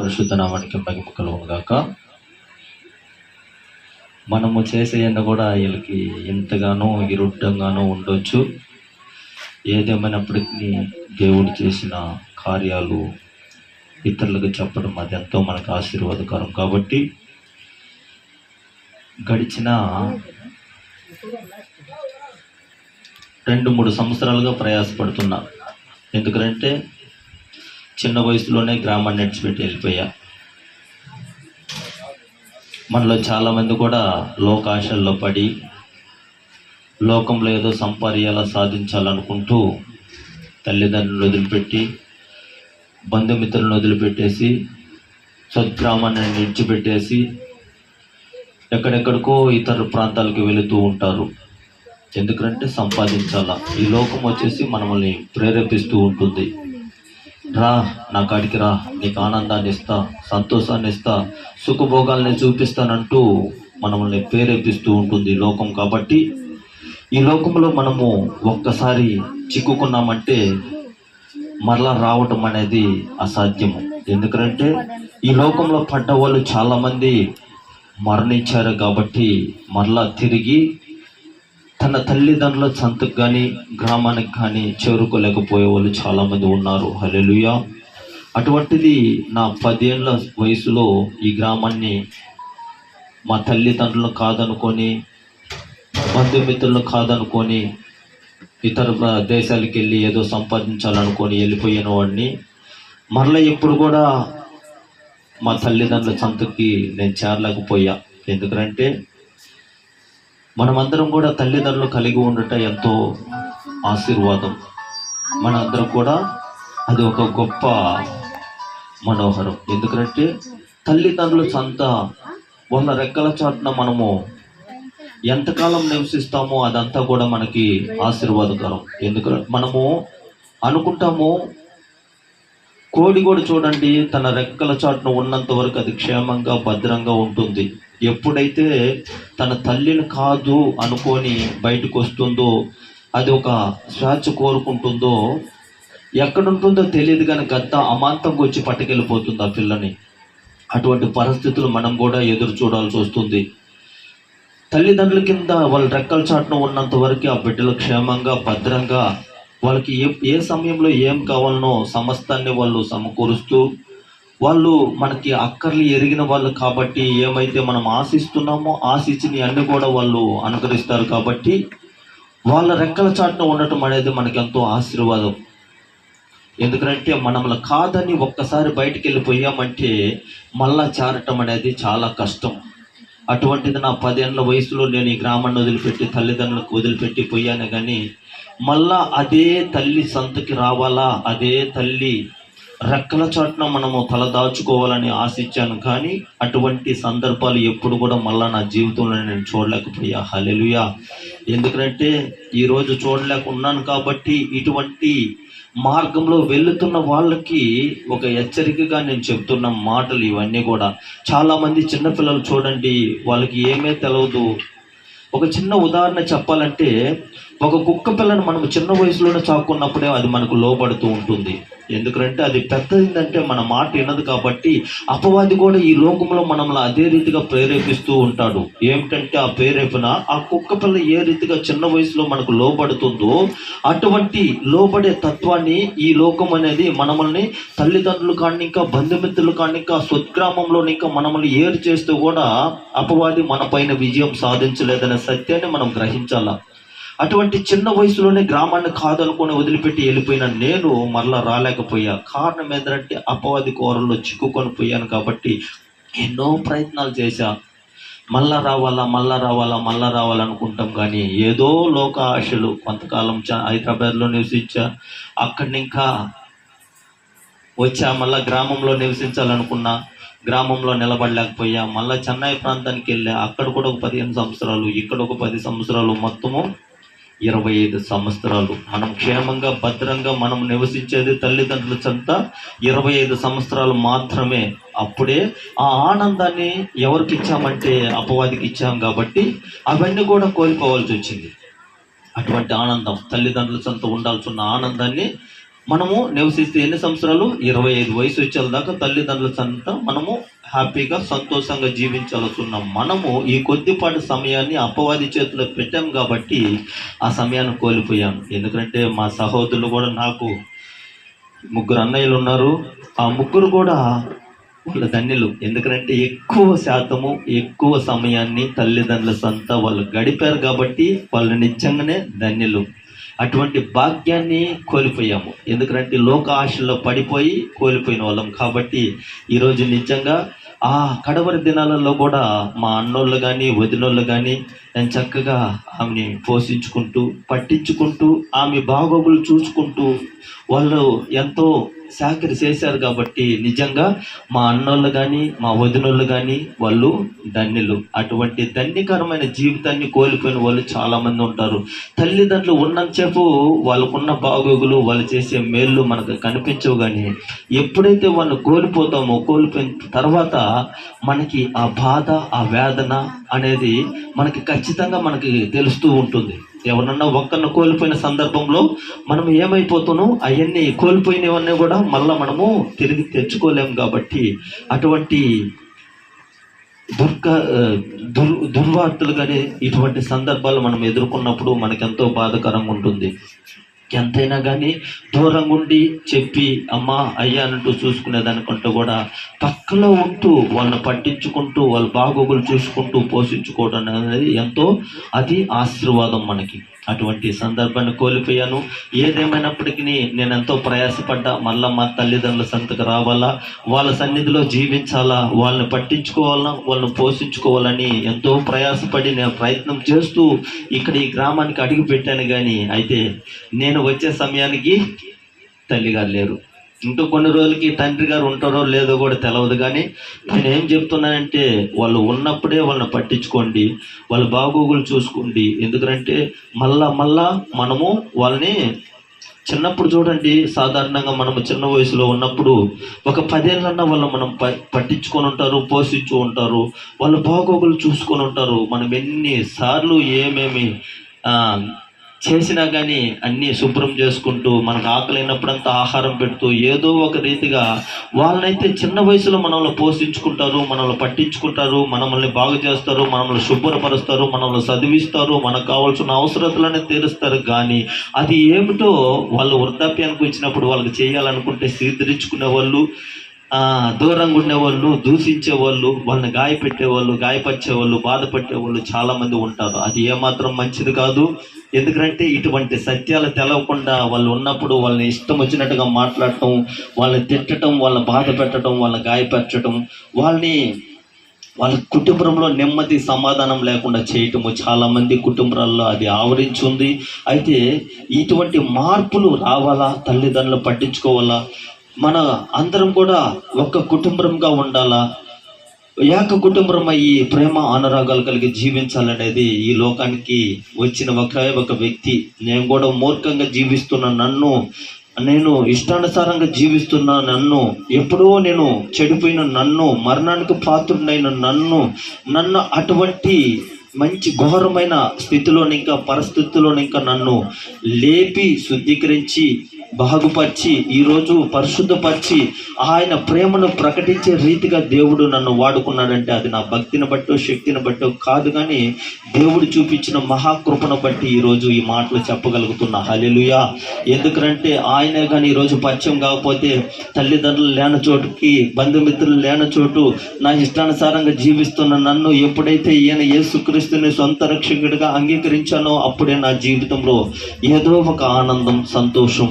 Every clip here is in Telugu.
పరిశుద్ధ నామానికి మహిమ కలుగును మనము చేసే ఎండ కూడా వీళ్ళకి ఎంతగానో ఇరుడ్డంగానో ఉండొచ్చు. ఏదేమైనప్పటికీ దేవుడు చేసిన కార్యాలు ఇతరులకు చెప్పడం అది ఎంతో మనకు ఆశీర్వాదకరం. కాబట్టి గడిచిన రెండు మూడు సంవత్సరాలుగా ప్రయాసపడుతున్నా. ఎందుకంటే చిన్న వయసులోనే గ్రామాన్ని నడిచిపెట్టి వెళ్ళిపోయా. మనలో చాలామంది కూడా లోకాశల్లో పడి లోకంలో ఏదో సంపాద్యాల సాధించాలనుకుంటూ తల్లిదండ్రులను వదిలిపెట్టి బంధుమిత్రులను వదిలిపెట్టేసి సద్గ్రామాన్ని విడిచిపెట్టేసి ఎక్కడెక్కడికో ఇతర ప్రాంతాలకు వెళుతూ ఉంటారు. ఎందుకంటే సంపాదించాలా? ఈ లోకం వచ్చేసి మనల్ని ప్రేరేపిస్తూ ఉంటుంది. రా నా కాడికి రా. నీకు ఆనందాన్ని ఇస్తా సంతోషాన్ని ఇస్తా సుఖభోగాల్ని చూపిస్తానంటూ మనల్ని ప్రేరేపిస్తూ ఉంటుంది లోకం కాబట్టి ఈ లోకంలో మనము ఒక్కసారి చిక్కుకున్నామంటే మరలా రావటం అనేది అసాధ్యము. ఎందుకంటే ఈ లోకంలో పడ్డ వాళ్ళు చాలామంది మరణించారు కాబట్టి మరలా తిరిగి తన తల్లిదండ్రుల సంతకు కానీ గ్రామానికి కానీ చేరుకోలేకపోయే వాళ్ళు చాలామంది ఉన్నారు. హలెలుయా అటువంటిది నా పదేళ్ళ వయసులో ఈ గ్రామాన్ని మా తల్లిదండ్రులు కాదనుకొని బంధుమిత్రులు కాదనుకొని ఇతర దేశాలకు వెళ్ళి ఏదో సంపాదించాలనుకొని వెళ్ళిపోయిన వాడిని. మరలా ఎప్పుడు కూడా మా తల్లిదండ్రుల సంతకి నేను చేరలేకపోయా. ఎందుకంటే మనమందరం కూడా తల్లిదండ్రులు కలిగి ఉండట ఎంతో ఆశీర్వాదం. మనందరం కూడా అది ఒక గొప్ప మనోహరం. ఎందుకంటే తల్లిదండ్రుల సంత వాళ్ళ రెక్కల చాటున మనము ఎంతకాలం నివసిస్తామో అదంతా కూడా మనకి ఆశీర్వాదకరం. ఎందుకంటే మనము అనుకుంటాము కోడి కూడా చూడండి తన రెక్కల చాటున ఉన్నంత వరకు అది క్షేమంగా భద్రంగా ఉంటుంది. ఎప్పుడైతే తన తల్లిని కాదు అనుకొని బయటకు వస్తుందో అది ఒక స్వేచ్ఛ కోరుకుంటుందో ఎక్కడుంటుందో తెలియదు కానీ గద్ద అమాంతంగా వచ్చి పట్టుకెళ్ళిపోతుంది ఆ పిల్లని. అటువంటి పరిస్థితులు మనం కూడా ఎదురు చూడాల్సి వస్తుంది. తల్లిదండ్రుల కింద వాళ్ళ రెక్కల చాటున ఉన్నంత వరకు ఆ బిడ్డలు క్షేమంగా భద్రంగా వాళ్ళకి ఏ ఏ సమయంలో ఏం కావాలనో సమస్తాన్ని వాళ్ళు సమకూరుస్తూ వాళ్ళు మనకి అక్కర్లు ఎరిగిన వాళ్ళు కాబట్టి ఏమైతే మనం ఆశిస్తున్నామో ఆశించిన అన్ని కూడా వాళ్ళు అనుకరిస్తారు కాబట్టి వాళ్ళ రెక్కల చాటున ఉండటం అనేది మనకి ఎంతో ఆశీర్వాదం. ఎందుకంటే మనల్ని కాదని ఒక్కసారి బయటికి వెళ్ళిపోయామంటే మళ్ళా చేరటం అనేది చాలా కష్టం. అటువంటిది నా పదేళ్ళ వయసులో నేను ఈ గ్రామాన్ని వదిలిపెట్టి తల్లిదండ్రులకు వదిలిపెట్టి పోయాను కానీ మళ్ళా అదే తల్లి సంతకి రావాలా అదే తల్లి రెక్కల చాటున మనము తల దాచుకోవాలని ఆశించాను కానీ అటువంటి సందర్భాలు ఎప్పుడు కూడా మళ్ళా నా జీవితంలో నేను చూడలేకపోయా. హలెలుయా ఎందుకంటే ఈరోజు చూడలేకున్నాను కాబట్టి ఇటువంటి మార్గంలో వెళ్తున్న వాళ్ళకి ఒక హెచ్చరికగా నేను చెప్తున్న మాటలు ఇవన్నీ కూడా. చాలామంది చిన్నపిల్లలు చూడండి వాళ్ళకి ఏమే తెలియదు ఒక చిన్న ఉదాహరణ చెప్పాలంటే ఒక కుక్క పిల్లను మనం చిన్న వయసులోనే చాకున్నప్పుడే అది మనకు లోబడుతూ ఉంటుంది. ఎందుకంటే అది పెద్దదిందంటే మన మాట వినదు కాబట్టి అపవాది కూడా ఈ లోకంలో మనల్ని అదే రీతిగా ప్రేరేపిస్తూ ఉంటాడు. ఏమిటంటే ఆ ప్రేరేపణ ఆ కుక్క పిల్ల ఏ రీతిగా చిన్న వయసులో మనకు లోబడుతుందో అటువంటి లోబడే తత్వాన్ని ఈ లోకం అనేది మనమల్ని తల్లిదండ్రులు కానీ ఇంకా బంధుమిత్రులు కానీ ఇంకా స్వగ్రామంలో ఇంకా మనల్ని ఏరు చేస్తూ కూడా అపవాది మన పైన విజయం సాధించలేదనే సత్యాన్ని మనం గ్రహించాలా? అటువంటి చిన్న వయసులోనే గ్రామాన్ని కాదనుకొని వదిలిపెట్టి వెళ్ళిపోయిన నేను మరలా రాలేకపోయా. కారణం ఏంటంటే అపవాది కూరల్లో చిక్కుకొని పోయాను కాబట్టి ఎన్నో ప్రయత్నాలు చేశా. మళ్ళా రావాలా మళ్ళా రావాలా మళ్ళా రావాలనుకుంటాం కానీ ఏదో లోక ఆశలు కొంతకాలం హైదరాబాద్లో నివసించా. అక్కడ ఇంకా వచ్చా మళ్ళా గ్రామంలో నివసించాలనుకున్నా. గ్రామంలో నిలబడలేకపోయా. మళ్ళా చెన్నై ప్రాంతానికి వెళ్ళా. అక్కడ కూడా ఒక పదిహేను సంవత్సరాలు ఇక్కడ ఒక పది సంవత్సరాలు మొత్తము ఇరవై ఐదు సంవత్సరాలు. మనం క్షేమంగా భద్రంగా మనం నివసించేది తల్లిదండ్రుల చెంత ఇరవై ఐదు సంవత్సరాలు మాత్రమే. అప్పుడే ఆ ఆనందాన్ని ఎవరికి ఇచ్చామంటే అపవాదికి ఇచ్చాం కాబట్టి అవన్నీ కూడా కోల్పోవాల్సి వచ్చింది. అటువంటి ఆనందం తల్లిదండ్రుల చెంత ఉండాల్సిన ఆనందాన్ని మనము నివసిస్తే ఎన్ని సంవత్సరాలు? ఇరవై ఐదు వయసు వచ్చేల దాకా తల్లిదండ్రుల సంత మనము హ్యాపీగా సంతోషంగా జీవించాల్సిన మనము ఈ కొద్దిపాటి సమయాన్ని అపవాది చేతిలో పెట్టాం కాబట్టి ఆ సమయాన్ని కోల్పోయాం. ఎందుకంటే మా సహోదరులు కూడా నాకు ముగ్గురు అన్నయ్యలు ఉన్నారు. ఆ ముగ్గురు కూడా వాళ్ళ ధన్యులు. ఎందుకంటే ఎక్కువ శాతము ఎక్కువ సమయాన్ని తల్లిదండ్రుల సంత వాళ్ళు గడిపారు కాబట్టి వాళ్ళు నిజంగానే ధన్యులు. అటువంటి భాగ్యాన్ని కోల్పోయాము. ఎందుకంటే లోక ఆశల్లో పడిపోయి కోల్పోయిన వాళ్ళం కాబట్టి ఈరోజు నిజంగా ఆ కడవరి దినాలలో కూడా మా అన్నోళ్ళు కానీ వదినోళ్ళు కానీ నేను చక్కగా ఆమెని పోషించుకుంటూ పట్టించుకుంటూ ఆమె బాగోగులు చూసుకుంటూ వాళ్ళు ఎంతో సాకరి చేశారు కాబట్టి నిజంగా మా అన్నోళ్ళు కానీ మా వదినోళ్ళు కానీ వాళ్ళు ధన్యులు. అటువంటి ధన్యకరమైన జీవితాన్ని కోల్పోయిన వాళ్ళు చాలామంది ఉంటారు. తల్లిదండ్రులు ఉన్నంతసేపు వాళ్ళకున్న బాగోగులు వాళ్ళు చేసే మేళ్ళు మనకు కనిపించవు కానీ ఎప్పుడైతే వాళ్ళు కోల్పోతామో కోల్పోయిన తర్వాత మనకి ఆ బాధ ఆ వేదన అనేది మనకి ఖచ్చితంగా మనకి తెలుస్తూ ఉంటుంది. ఎవరన్నా ఒక్కరిని కోల్పోయిన సందర్భంలో మనం ఏమైపోతున్నాం అవన్నీ కోల్పోయినవన్నీ కూడా మళ్ళీ మనము తిరిగి తెచ్చుకోలేము కాబట్టి అటువంటి దుర్గ దుర్ దుర్వార్తలు కానీ ఇటువంటి సందర్భాలు మనం ఎదుర్కొన్నప్పుడు మనకెంతో బాధకరంగా ఉంటుంది. ఎంతైనా కానీ దూరంగా ఉండి చెప్పి అమ్మా అయ్యా అంటూ చూసుకునేదానికంటే కూడా పక్కలో ఉంటూ వాళ్ళని పట్టించుకుంటూ వాళ్ళ బాగోగులు చూసుకుంటూ పోషించుకోవడం అనేది ఎంతో అది ఆశీర్వాదం మనకి. అటువంటి సందర్భాన్ని కోల్పోయాను. ఏదేమైనప్పటికీ నేను ఎంతో ప్రయాసపడ్డా మళ్ళా మా తల్లిదండ్రుల సంతకు రావాలా? వాళ్ళ సన్నిధిలో జీవించాలా? వాళ్ళని పట్టించుకోవాలా? వాళ్ళని పోషించుకోవాలని ఎంతో ప్రయాసపడి నేను ప్రయత్నం చేస్తూ ఇక్కడ ఈ గ్రామానికి అడుగు పెట్టాను కానీ అయితే నేను వచ్చే సమయానికి తల్లిగారు లేరు. ఇంకా కొన్ని రోజులకి తండ్రి గారు ఉంటారో లేదో కూడా తెలియదు కానీ నేను ఏం చెప్తున్నానంటే వాళ్ళు ఉన్నప్పుడే వాళ్ళని పట్టించుకోండి వాళ్ళ బాగోగులు చూసుకోండి. ఎందుకంటే మళ్ళా మళ్ళా మనము వాళ్ళని చిన్నప్పుడు చూడండి సాధారణంగా మనము చిన్న వయసులో ఉన్నప్పుడు ఒక పదేళ్ళన్నా వాళ్ళు మనం ప పట్టించుకొని ఉంటారు పోషించు ఉంటారు వాళ్ళు బాగోగులు చూసుకొని ఉంటారు. మనం ఎన్నిసార్లు ఏమేమి చేసినా కానీ అన్నీ శుభ్రం చేసుకుంటూ మనకు ఆకలినప్పుడంతా ఆహారం పెడుతూ ఏదో ఒక రీతిగా వాళ్ళనైతే చిన్న వయసులో మనల్ని పోషించుకుంటారు మనల్ని పట్టించుకుంటారు మనల్ని బాగు చేస్తారు మనల్ని శుభ్రపరుస్తారు మనల్ని చదివిస్తారు మనకు కావాల్సిన అవసరతలనే తీరుస్తారు. కానీ అది ఏమిటో వాళ్ళు వృద్ధాప్యానికి వచ్చినప్పుడు వాళ్ళకి చేయాలనుకుంటే సీదరించుకునే వాళ్ళు దూరంగా ఉండేవాళ్ళు దూషించే వాళ్ళు వాళ్ళని గాయపెట్టేవాళ్ళు గాయపరిచేవాళ్ళు బాధపట్టేవాళ్ళు చాలా మంది ఉంటారు. అది ఏమాత్రం మంచిది కాదు. ఎందుకంటే ఇటువంటి సత్యాలు తెలవకుండా వాళ్ళు ఉన్నప్పుడు వాళ్ళని ఇష్టం వచ్చినట్టుగా మాట్లాడటం వాళ్ళని తిట్టడం వాళ్ళని బాధ పెట్టడం వాళ్ళని గాయపరచడం వాళ్ళని వాళ్ళ కుటుంబంలో నెమ్మది సమాధానం లేకుండా చేయటము చాలా మంది కుటుంబాల్లో అది ఆవరించింది. అయితే ఇటువంటి మార్పులు రావాలా? తల్లిదండ్రులు పట్టించుకోవాలా? మన అందరం కూడా ఒక కుటుంబంగా ఉండాలా? ఏక కుటుంబం అయ్యి ప్రేమ అనురాగాలు కలిగి జీవించాలనేది ఈ లోకానికి వచ్చిన ఒక ఒక వ్యక్తి. నేను కూడా మూర్ఖంగా జీవిస్తున్న నన్ను నేను ఇష్టానుసారంగా జీవిస్తున్న నన్ను ఎప్పుడో నేను చెడిపోయిన నన్ను మరణానికి పాత్రుడైన నన్ను నన్ను అటువంటి మంచి ఘోరమైన స్థితిలోని ఇంకా పరిస్థితుల్లోని ఇంకా నన్ను లేపి శుద్ధీకరించి బాగుపరిచి ఈరోజు పరిశుద్ధపరిచి ఆయన ప్రేమను ప్రకటించే రీతిగా దేవుడు నన్ను వాడుకున్నాడంటే అది నా భక్తిని బట్టో శక్తిని బట్టో కాదు కానీ దేవుడు చూపించిన మహాకృపను బట్టి ఈరోజు ఈ మాటలు చెప్పగలుగుతున్నా. హలెలుయా ఎందుకంటే ఆయనే కానీ ఈరోజు పరిచయం కాకపోతే తల్లిదండ్రులు లేని చోటుకి బంధుమిత్రులు లేని చోటు నా ఇష్టానుసారంగా జీవిస్తున్న నన్ను ఎప్పుడైతే ఈయన యేసుక్రీస్తుని సొంత రక్షకుడిగా అంగీకరించానో అప్పుడే నా జీవితంలో ఏదో ఒక ఆనందం సంతోషం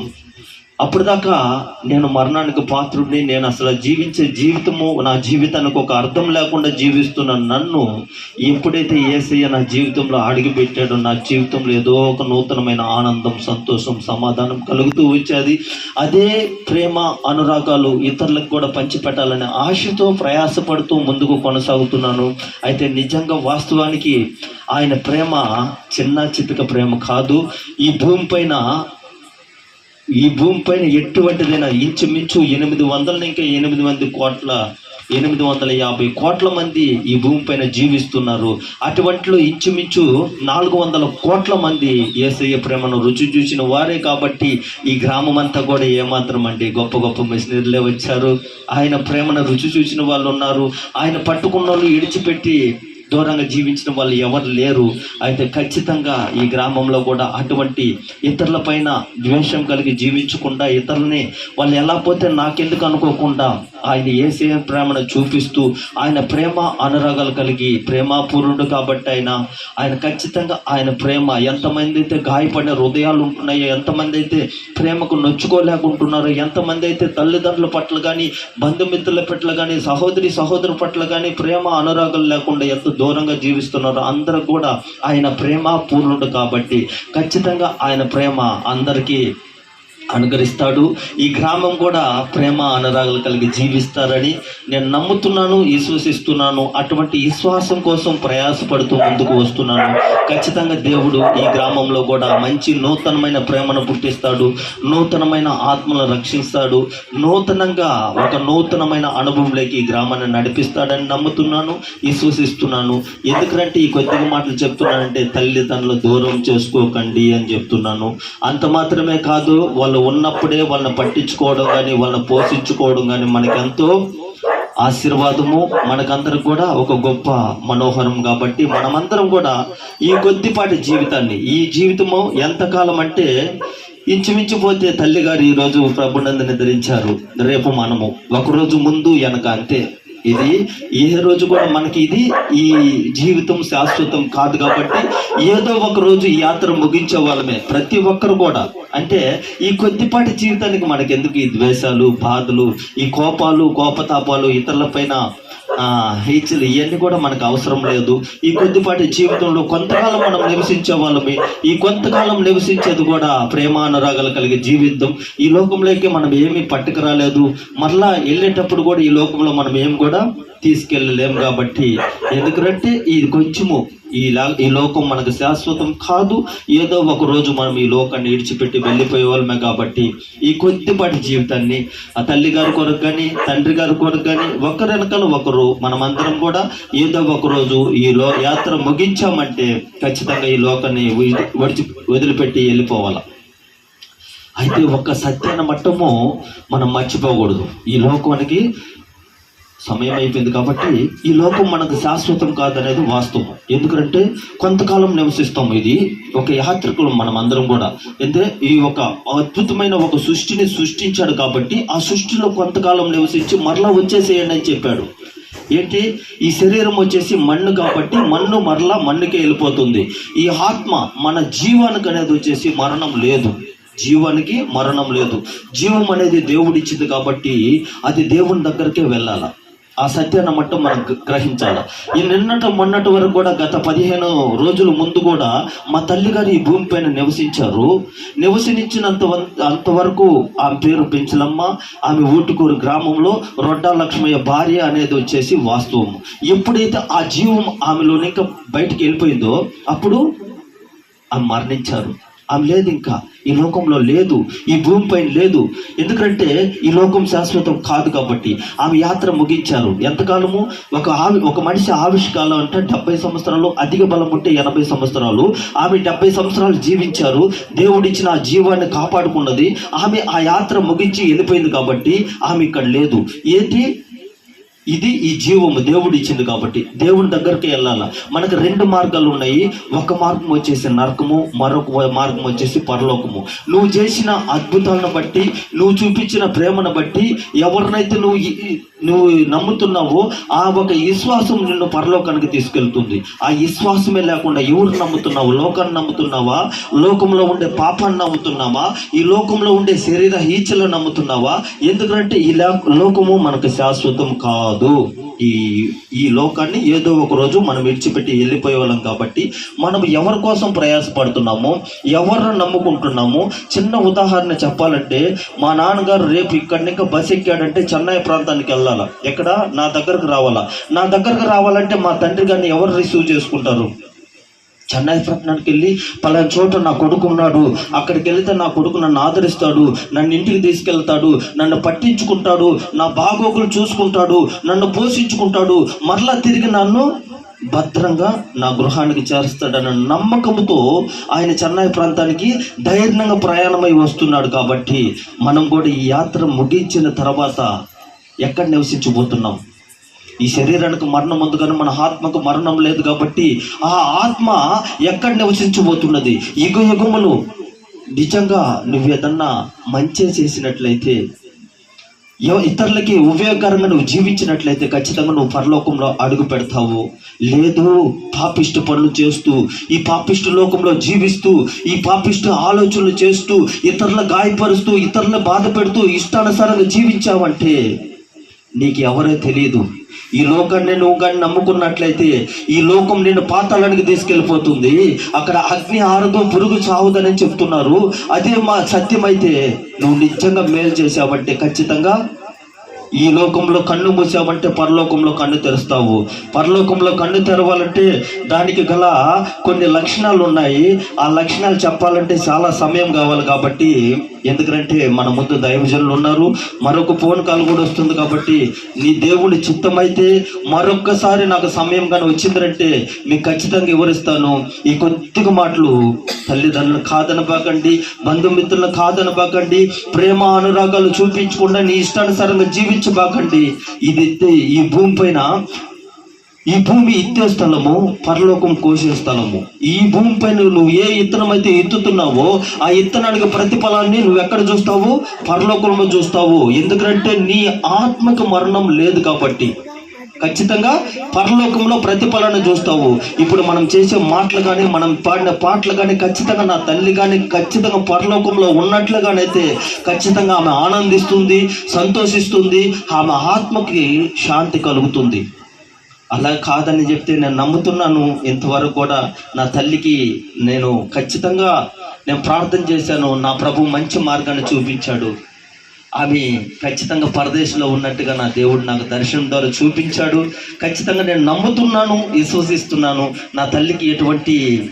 అప్పుడు దాకా నేను మరణానికి పాత్రుడిని నేను అసలు జీవించే జీవితము నా జీవితానికి ఒక అర్థం లేకుండా జీవిస్తున్న నన్ను ఎప్పుడైతే ఏసయ్య నా జీవితంలో అడుగుపెట్టాడో నా జీవితంలో ఏదో ఒక నూతనమైన ఆనందం సంతోషం సమాధానం కలుగుతూ వచ్చేది. అదే ప్రేమ అనురాగాలు ఇతరులకు కూడా పంచిపెట్టాలనే ఆశతో ప్రయాసపడుతూ ముందుకు కొనసాగుతున్నాను. అయితే నిజంగా వాస్తవానికి ఆయన ప్రేమ చిన్న చితిక ప్రేమ కాదు. ఈ భూమిపైన ఈ భూమి పైన ఎటువంటిదైనా ఇంచుమించు ఎనిమిది వందల ఇంకా ఎనిమిది మంది కోట్ల ఎనిమిది వందల యాభై కోట్ల మంది ఈ భూమిపైన జీవిస్తున్నారు. అటువంటిలో ఇంచుమించు నాలుగు వందల కోట్ల మంది ఏసయ్య ప్రేమను రుచి చూసిన వారే కాబట్టి ఈ గ్రామం అంతా కూడా ఏమాత్రం అండి గొప్ప గొప్ప మిషనరీలే వచ్చారు. ఆయన ప్రేమను రుచి చూసిన వాళ్ళు ఉన్నారు. ఆయన పట్టుకున్న వాళ్ళు ఇడిచిపెట్టి దూరంగా జీవించిన వాళ్ళు ఎవరు లేరు. అయితే ఖచ్చితంగా ఈ గ్రామంలో కూడా అటువంటి ఇతరుల పైన ద్వేషం కలిగి జీవించకుండా ఇతరులని వాళ్ళు ఎలా పోతే నాకెందుకు అనుకోకుండా ఆయన ఏసే ప్రేమను చూపిస్తూ ఆయన ప్రేమ అనురాగాలు కలిగి ప్రేమాపూర్ణుడు కాబట్టి ఆయన ఆయన ఖచ్చితంగా ఆయన ప్రేమ ఎంతమంది అయితే గాయపడిన హృదయాలు ఉంటున్నాయో ఎంతమంది అయితే ప్రేమకు నొచ్చుకోలేకుంటున్నారో ఎంతమంది అయితే తల్లిదండ్రుల పట్ల కానీ బంధుమిత్రుల పట్ల కానీ సహోదరి సహోదరు పట్ల కానీ ప్రేమ అనురాగాలు లేకుండా ఎంత దూరంగా జీవిస్తున్నారో అందరూ కూడా ఆయన ప్రేమ పూర్ణుడు కాబట్టి ఖచ్చితంగా ఆయన ప్రేమ అందరికీ అనుకరిస్తాడు ఈ గ్రామం కూడా ప్రేమ అనురాగాలు కలిగి జీవిస్తారని నేను నమ్ముతున్నాను విశ్వసిస్తున్నాను. అటువంటి విశ్వాసం కోసం ప్రయాసపడుతూ ముందుకు వస్తున్నాను. ఖచ్చితంగా దేవుడు ఈ గ్రామంలో కూడా మంచి నూతనమైన ప్రేమను పుట్టిస్తాడు. నూతనమైన ఆత్మలను రక్షిస్తాడు. నూతనంగా ఒక నూతనమైన అనుభవంలోకి ఈ గ్రామాన్ని నడిపిస్తాడని నమ్ముతున్నాను విశ్వసిస్తున్నాను. ఎందుకంటే ఈ కొద్దిగా మాటలు చెప్తున్నానంటే తల్లిదండ్రులు దూరం చేసుకోకండి అని చెప్తున్నాను. అంత మాత్రమే కాదు వాళ్ళు ఉన్నప్పుడే వాళ్ళని పట్టించుకోవడం కానీ వాళ్ళని పోషించుకోవడం కానీ మనకెంతో ఆశీర్వాదము. మనకందరం కూడా ఒక గొప్ప మనోహరం కాబట్టి మనమందరం కూడా ఈ కొద్దిపాటి జీవితాన్ని ఈ జీవితము ఎంతకాలం అంటే ఇంచుమించు పోతే తల్లిగారు ఈరోజు ప్రభునందని ధరించారు రేపు మనము. ఒకరోజు ముందు వెనక అంతే. ఇది ఏ రోజు కూడా మనకి ఇది ఈ జీవితం శాశ్వతం కాదు కాబట్టి ఏదో ఒక రోజు ఈ యాత్ర ముగించే వాళ్ళమే. ప్రతి ఒక్కరు కూడా. అంటే ఈ కొద్దిపాటి జీవితానికి మనకి ఎందుకు ఈ ద్వేషాలు బాధలు ఈ కోపాలు కోపతాపాలు ఇతరులపైన ఆ ఇవన్నీ కూడా మనకు అవసరం లేదు. ఈ కొద్దిపాటి జీవితంలో కొంతకాలం మనం నివసించే వాళ్ళమే. ఈ కొంతకాలం నివసించేది కూడా ప్రేమానురాగాలు కలిగే జీవిద్దాం ఈ లోకంలోకి మనం ఏమీ పట్టుకురాలేదు. మరలా వెళ్ళేటప్పుడు కూడా ఈ లోకంలో మనం ఏం కూడా తీసుకెళ్ళలేము కాబట్టి. ఎందుకంటే ఇది కొంచెము ఈ ఈ లోకం మనకు శాశ్వతం కాదు. ఏదో ఒక రోజు మనం ఈ లోకాన్ని విడిచిపెట్టి వెళ్ళిపోయే వాళ్ళమే కాబట్టి ఈ కొద్దిపాటి జీవితాన్ని ఆ తల్లి గారి కొరకు కానీ తండ్రి గారి కొరకు కానీ ఒకరి వెనకాల ఒకరు మనమందరం కూడా ఏదో ఒక రోజు ఈ లో యాత్ర ముగించామంటే ఖచ్చితంగా ఈ లోకాన్ని విడిచి వదిలిపెట్టి వెళ్ళిపోవాలి. అయితే ఒక సత్యాన్ని మట్టము మనం మర్చిపోకూడదు. ఈ లోకానికి సమయం అయిపోయింది కాబట్టి ఈ లోకం మనకు శాశ్వతం కాదనేది వాస్తవం. ఎందుకంటే కొంతకాలం నివసిస్తాం ఇది ఒక యాత్రికులు మనం అందరం కూడా. అంటే ఈ ఒక అద్భుతమైన ఒక సృష్టిని సృష్టించాడు కాబట్టి ఆ సృష్టిలో కొంతకాలం నివసించి మరలా వచ్చేసేయండి అని చెప్పాడు. ఏంటి? ఈ శరీరం వచ్చేసి మన్ను కాబట్టి మన్ను మరలా మన్నుకే వెళ్ళిపోతుంది. ఈ ఆత్మ మన జీవానికి అనేది వచ్చేసి మరణం లేదు. జీవానికి మరణం లేదు. జీవం అనేది దేవుడిచ్చింది కాబట్టి అది దేవుని దగ్గరికే వెళ్ళాలి? ఆ సత్యాన్ని మట్టం మనం గ్రహించాలి? ఈ నిన్నట మొన్నటి వరకు కూడా గత పదిహేను రోజుల ముందు కూడా మా తల్లి గారు ఈ భూమిపైన నివసించారు. నివసించినంత అంతవరకు ఆమె పేరు పెంచలమ్మ ఆమె ఊటుకూరు గ్రామంలో రొడ్డా లక్ష్మయ్య భార్య అనేది వచ్చేసి వాస్తవం. ఎప్పుడైతే ఆ జీవం ఆమెలో ఇంకా బయటికి వెళ్ళిపోయిందో అప్పుడు ఆమె మరణించారు. ఆమె లేదు ఇంకా. ఈ లోకంలో లేదు. ఈ భూమిపైన లేదు. ఎందుకంటే ఈ లోకం శాశ్వతం కాదు కాబట్టి. ఆమె యాత్ర ముగించారు. ఎంతకాలము? ఒక ఆవి ఒక మనిషి ఆవిష్కాలం అంటే డెబ్బై సంవత్సరాలు అధిక బలం ఉంటే ఎనభై సంవత్సరాలు. ఆమె డెబ్బై సంవత్సరాలు జీవించారు. దేవుడిచ్చిన ఆ జీవాన్ని కాపాడుకున్నది. ఆమె ఆ యాత్ర ముగించి వెళ్ళిపోయింది కాబట్టి ఆమె ఇక్కడ లేదు. ఏంటి? ఇది ఈ జీవము దేవుడు ఇచ్చింది కాబట్టి దేవుని దగ్గరికి వెళ్ళాల. మనకు రెండు మార్గాలు ఉన్నాయి. ఒక మార్గం వచ్చేసి నరకము మరొక మార్గం వచ్చేసి పరలోకము. నువ్వు చేసిన అద్భుతాలను బట్టి నువ్వు చూపించిన ప్రేమను బట్టి ఎవరినైతే నువ్వు నువ్వు నమ్ముతున్నావో ఆ ఒక విశ్వాసం నిన్ను పరలోకానికి తీసుకెళ్తుంది. ఆ విశ్వాసమే లేకుండా ఎవరు నమ్ముతున్నావు? లోకాన్ని నమ్ముతున్నావా? లోకంలో ఉండే పాపాన్ని నమ్ముతున్నావా? ఈ లోకంలో ఉండే శరీర హీచలు నమ్ముతున్నావా? ఎందుకంటే ఈ లోకము మనకు శాశ్వతం కాదు. ఈ ఈ లోకాన్ని ఏదో ఒక రోజు మనం విడిచిపెట్టి వెళ్ళిపోయే వాళ్ళం కాబట్టి మనం ఎవరి కోసం ప్రయాసపడుతున్నామో ఎవరిని నమ్ముకుంటున్నామో చిన్న ఉదాహరణ చెప్పాలంటే మా నాన్నగారు రేపు ఇక్కడి నుంచి బస్ ఎక్కాడంటే చెన్నై ప్రాంతానికి వెళ్ళాలా? ఎక్కడ? నా దగ్గరకు రావాలా? నా దగ్గరకు రావాలంటే మా తండ్రి గారిని ఎవరు రిసీవ్ చేసుకుంటారు? చెన్నై పట్టణానికి వెళ్ళి పలానా చోట నా కొడుకు ఉన్నాడు. అక్కడికి వెళితే నా కొడుకు నన్ను ఆదరిస్తాడు. నన్ను ఇంటికి తీసుకెళ్తాడు. నన్ను పట్టించుకుంటాడు. నా బాగోగులు చూసుకుంటాడు. నన్ను పోషించుకుంటాడు. మరలా తిరిగి నన్ను భద్రంగా నా గృహానికి చేరుస్తాడన్న నమ్మకంతో ఆయన చెన్నై ప్రాంతానికి ధైర్యంగా ప్రయాణమై వస్తున్నాడు కాబట్టి మనం కూడా ఈ యాత్ర ముగించిన తర్వాత ఎక్కడ నివసించబోతున్నాం? ఈ శరీరానికి మరణం ఉంది కానీ మన ఆత్మకు మరణం లేదు కాబట్టి ఆ ఆత్మ ఎక్కడ నివసించబోతున్నది? యుగ యుగములు. నిజంగా నువ్వు ఏదన్నా మంచి చేసినట్లయితే ఇతరులకి ఉపయోగకరంగా నువ్వు జీవించినట్లయితే ఖచ్చితంగా నువ్వు పరలోకంలో అడుగు పెడతావు. లేదు పాపిష్టి పనులు చేస్తూ ఈ పాపిష్టి లోకంలో జీవిస్తూ ఈ పాపిష్టి ఆలోచనలు చేస్తూ ఇతరుల గాయపరుస్తూ ఇతరుల బాధ పెడుతూ ఇష్టానుసారంగా జీవించావంటే నీకు ఎవరో తెలియదు. ఈ లోకాన్ని నువ్వు కానీ నమ్ముకున్నట్లయితే ఈ లోకం నిన్ను పాతాళానికి తీసుకెళ్ళిపోతుంది. అక్కడ అగ్ని ఆరదు పురుగు చావుదని చెప్తున్నారు. అదే మా సత్యమైతే నువ్వు నిజంగా మేలు చేసావంటే ఖచ్చితంగా ఈ లోకంలో కన్ను మూసావంటే పరలోకంలో కన్ను తెరుస్తావు. పరలోకంలో కన్ను తెరవాలంటే దానికి గల కొన్ని లక్షణాలు ఉన్నాయి ఆ లక్షణాలు చెప్పాలంటే చాలా సమయం కావాలి కాబట్టి ఎందుకంటే మన ముందు దైవజనులు ఉన్నారు. మరొక ఫోన్ కాల్ కూడా వస్తుంది కాబట్టి నీ దేవుడి చిత్తమైతే మరొక్కసారి నాకు సమయం కానీ వచ్చిందంటే మీకు ఖచ్చితంగా వివరిస్తాను. ఈ కొద్దిగా మాటలు తల్లిదండ్రులు కాదనబాకండి బంధుమిత్రులను కాదనబాకండి ప్రేమ అనురాగాలు చూపించకుండా నీ ఇష్టానుసారంగా జీవించబాకండి. ఇది ఈ భూమి పైన ఈ భూమి ఇత్తే స్థలము పరలోకం కోసే స్థలము. ఈ భూమి పైన నువ్వు ఏ ఇత్తనం అయితే ఎత్తుతున్నావో ఆ ఇత్తనానికి ప్రతిఫలాన్ని నువ్వు ఎక్కడ చూస్తావు? పరలోకంలో చూస్తావు. ఎందుకంటే నీ ఆత్మకు మరణం లేదు కాబట్టి. ఖచ్చితంగా పరలోకంలో ప్రతిఫలాన్ని చూస్తావు. ఇప్పుడు మనం చేసే మాటలు కానీ మనం పాడిన పాటలు కానీ ఖచ్చితంగా నా తల్లి కానీ ఖచ్చితంగా పరలోకంలో ఉన్నట్లుగానైతే ఖచ్చితంగా ఆమె ఆనందిస్తుంది సంతోషిస్తుంది ఆమె ఆత్మకి శాంతి కలుగుతుంది. అలా కాదని చెప్తే నేను నమ్ముతున్నాను. ఇంతవరకు కూడా నా తల్లికి నేను ఖచ్చితంగా నేను ప్రార్థన చేశాను. నా ప్రభు మంచి మార్గాన్ని చూపించాడు. ఆమె ఖచ్చితంగా పరదేశంలో ఉన్నట్టుగా నా దేవుడు నాకు దర్శనం ద్వారా చూపించాడు. ఖచ్చితంగా నేను నమ్ముతున్నాను విశ్వసిస్తున్నాను. నా తల్లికి ఎటువంటి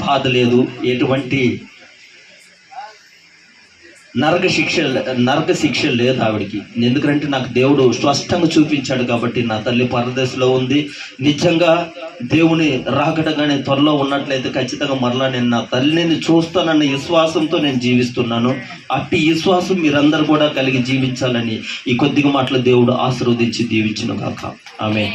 బాధ లేదు ఎటువంటి నరక శిక్ష నరక శిక్ష లేదు ఆవిడికి. ఎందుకంటే నాకు దేవుడు స్పష్టంగా చూపించాడు కాబట్టి నా తల్లి పరదేశంలో ఉంది. నిజంగా దేవుని రాకడగానే త్వరలో ఉన్నట్లయితే ఖచ్చితంగా మరలా నేను నా తల్లిని చూస్తానన్న విశ్వాసంతో నేను జీవిస్తున్నాను. అట్టి విశ్వాసం మీరందరూ కూడా కలిగి జీవించాలని ఈ కొద్దిగా మాటలు దేవుడు ఆశీర్వదించి దీవించును కాక ఆమె